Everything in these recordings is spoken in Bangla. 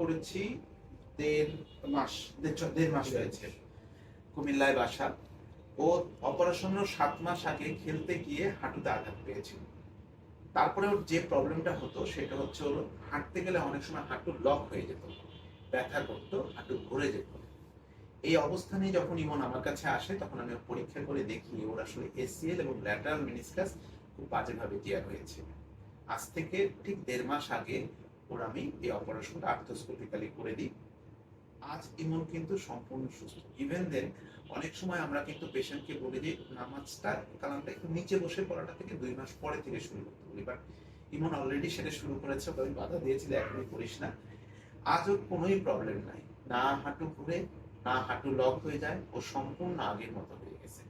করেছি দেড় মাস দেড় মাস হয়েছে কুমিল্লায় বাসা। ও অপারেশনের সাত মাস আগে খেলতে গিয়ে হাঁটুতে আঘাত পেয়েছিল। তারপরে ওর যে প্রবলেমটা হতো সেটা হচ্ছে ওর হাঁটতে গেলে অনেক সময় হাঁটু লক হয়ে যেত, ব্যথা করতো, হাঁটু ঘুরে যেত। এই অবস্থানে যখন ইমন আমার কাছে আসে, তখন আমি পরীক্ষা করে দেখি ওর আসলে এসিএল এবং ল্যাটারাল মিনিসকাস খুব বাজেভাবে দেওয়া হয়েছে। আজ থেকে ঠিক দেড় মাস আগে ওর আমি এই অপারেশনটা আর্থোস্কোপিক্যালি করে দিই। আজ ইমন কিন্তু সম্পূর্ণ সুস্থ। ইভেন দেন অনেক সময় আমরা কিন্তু পেশেন্টকে বলি যে নামাজটা কালামটা একটু নিচে বসে পড়াটা থেকে দুই মাস পরে থেকে শুরু করতে বলি। বাট ইমন অলরেডি সেটা শুরু করেছে আমি বাধা দিয়েছিল এখনই করিস না। আজও কোনোই প্রবলেম নাই। না হাঁটু ঘুরে, না হাঁটু লক হয়ে যায়, ও সম্পূর্ণ আগের মতো হয়ে গেছে।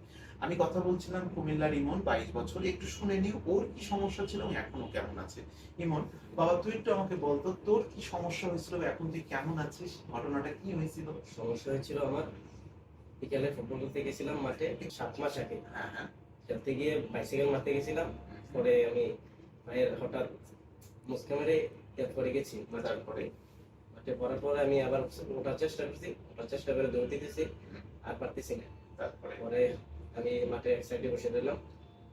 আমি কথা বলছিলাম কুমিল্লার ইমন বাইশ বছর। একটু শুনে নি ওর কি সমস্যা ছিল এখনও কেমন আছে? ইমন বাবা তুই একটু আমাকে বলতো তোর কি সমস্যা হয়েছিল এখন তুই কেমন আছিস? ঘটনাটা কি হয়েছিল? সমস্যা হয়েছিল আমার। বিকালে ফুটবল খেলতে গেছিলাম মাঠে সাত মাস আগে। হ্যাঁ হ্যাঁ। খেলতে গিয়ে বাইসাইকেল মারতে গেছিলাম। পরে আমি মায়ের হঠাৎ মুসকে মেরে করে গেছি মাথার তারপরে মাঠে পড়ার পরে আমি আবার ওঠার চেষ্টা করছি ওঠার চেষ্টা করে দৌড় দিতেছি আর পারতেছি না। তারপরে? পরে আমি মাঠে এক সাইডে বসে রইলাম।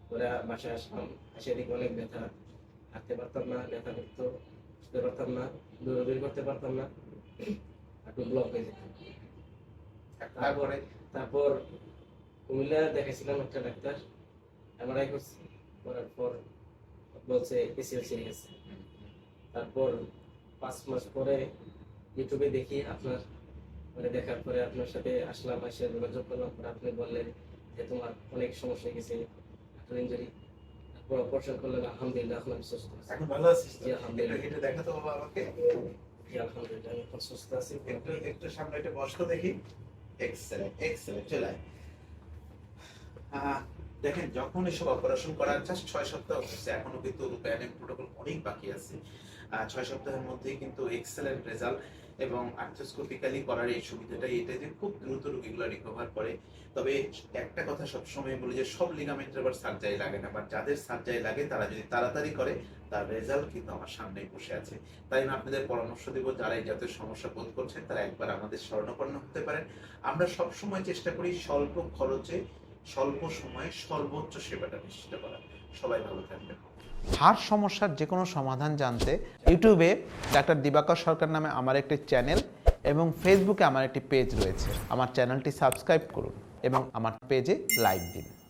পরে বাসায় আসলাম এসে দেখি অনেক ব্যথা। হাঁটতে পারতাম না, ব্যথা করতো উঠতে পারতাম না, দৌড়াদৌড়ি করতে পারতাম না। একটু ব্লক হয়ে যেত। তারপরে, তারপর কুমিল্লা দেখাইছিলাম একটা ডাক্তার। এমআরআই করছি। করার পর বলছে এসিএল গেছে তারপর পাঁচ মাস পরে ইউটিউবে দেখি আপনার মানে দেখার পরে আপনার সাথে আসলাম, এসে যোগাযোগ করলাম। পরে আপনি বললেন যে তোমার অনেক সমস্যা হয়ে গেছে ইঞ্জুরি তারপর অপারেশন করলেন আলহামদুলিল্লাহ এখন আমি সুস্থ আছি এখন ভালো আছিস তো? জি, আলহামদুলিল্লাহ। দেখাতো আমাকে জি, আলহামদুলিল্লাহ আমি এখন সুস্থ আছি একটু একটু সামনে বস্ত দেখি এক্সেলেন্ট এক্সেলেন্ট চলে আয়। দেখেন যখন এসব অপারেশন করার জাস্ট ছয় সপ্তাহ হচ্ছে এখনও কিন্তু রূপায়ণের প্রোটোকল অনেক বাকি আছে ছয় সপ্তাহের মধ্যেই কিন্তু এক্সেলেন্ট রেজাল্ট এবং আর্থোস্কোপিক্যালি করার এই সুবিধাটা এটা যে খুব দ্রুত রোগীগুলো রিকভার করে। তবে একটা কথা সবসময় বলি যে, সব লিগামেন্টের আবার সার্জারি লাগে না বাট যাদের সার্জারি লাগে, তারা যদি তাড়াতাড়ি করে, তার রেজাল্ট কিন্তু আমার বসে আছে। তাই আমি আপনাদের পরামর্শ দেব, যারা এই জাতীয় সমস্যা বোধ করছেন, তারা একবার আমাদের হতে পারেন। আমরা সব সময় চেষ্টা করি স্বল্প খরচে, স্বল্প সময়ে সর্বোচ্চ সেবাটা নিশ্চিত করা। সবাই ভালো থাকবেন। হাড় সমস্যার যে কোনো সমাধান জানতে ইউটিউবে ডাক্তার দিবাকর সরকার নামে আমার একটি চ্যানেল এবং ফেসবুকে আমার একটি পেজ রয়েছে। আমার চ্যানেলটি সাবস্ক্রাইব করুন এবং আমার পেজে লাইক দিন।